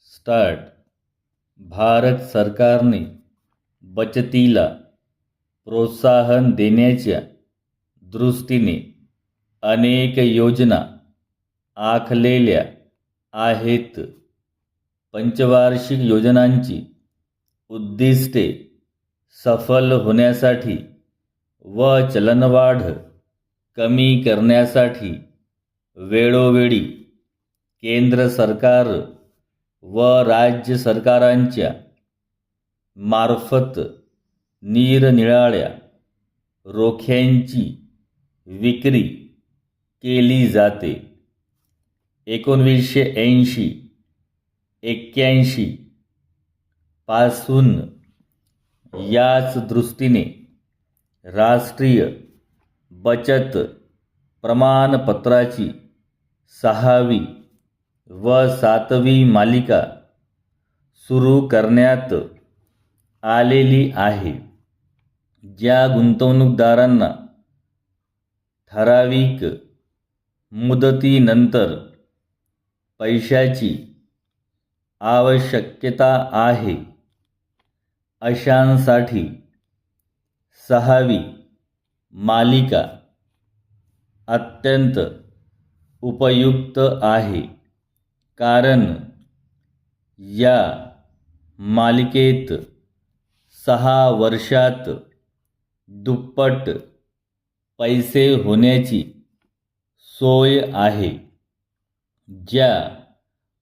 Start. Bharat सरकारने बचतीला प्रोत्साहन देण्याच्या दृष्टीने अनेक योजना आखलेल्या आहेत. पंचवार्षिक योजनांची उद्दिष्टे सफल होण्यासाठी व चलनवाढ कमी करण्यासाठी वेळोवेळी केंद्र सरकार व राज्य सरकारांच्या मार्फत निरनिराळ्या रोख्यांची विक्री केली जाते. एकोणवीसशे ऐंशी एक्क्याऐंशी पासून याच दृष्टीने राष्ट्रीय बचत प्रमाणपत्राची सहावी व सातवी मालिका सुरू करण्यात आलेली आहे. ज्या गुंतवणूकदारांना ठराविक मुदतीनंतर पैशाची आवश्यकता आहे अशांसाठी सहावी मालिका अत्यंत उपयुक्त आहे. कारण या मालिकेत सहा वर्षात दुप्पट पैसे होण्याची सोय आहे ज्या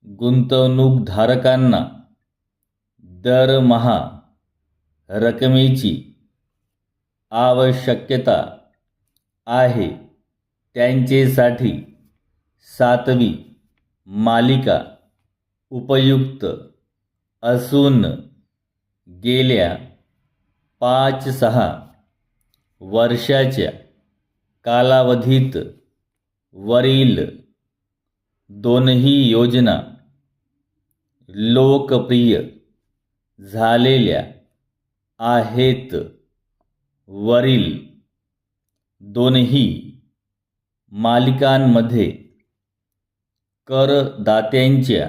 गुंतवणूकधारकांना दरमहा रकमेची आवश्यकता आहे. त्यांचेसाठी सातवी मालिका उपयुक्त असून गेल्या पाच सहा वर्षाच्या कालावधीत वरील दोनही योजना लोकप्रिय झालेल्या आहेत. वरील दोनही मालिकांमध्ये करदात्यांच्या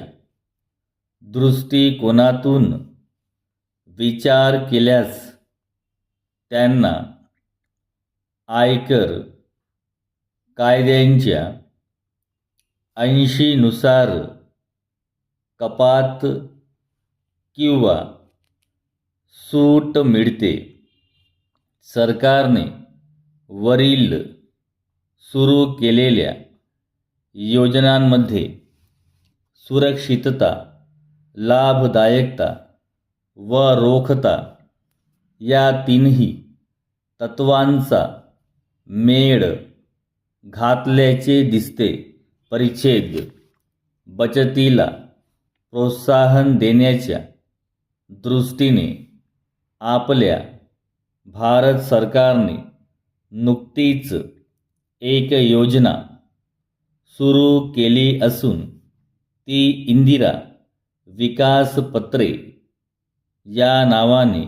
दृष्टिकोनातून विचार केल्यास त्यांना आयकर कायद्यांच्या ऐंशीनुसार कपात किंवा सूट मिळते. सरकारने वरील सुरू केलेल्या योजनांमध्ये सुरक्षितता लाभदायकता व रोखता या तीनही तत्वांचा मेळ घातल्याचे दिसते. परिच्छेद बचतीला प्रोत्साहन देण्याच्या दृष्टीने आपल्या भारत सरकारने नुकतीच एक योजना सुरू केली असून ती इंदिरा विकास पत्रे या नावाने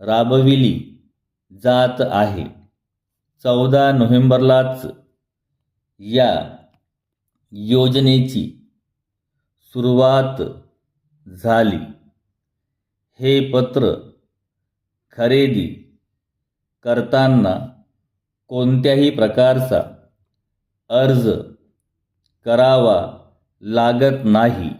राबविली जात आहे. चौदा नोव्हेंबरलाच या योजनेची सुरुवात झाली. हे पत्र खरेदी करताना कोणत्याही प्रकारचा अर्ज करावा लागत नाही.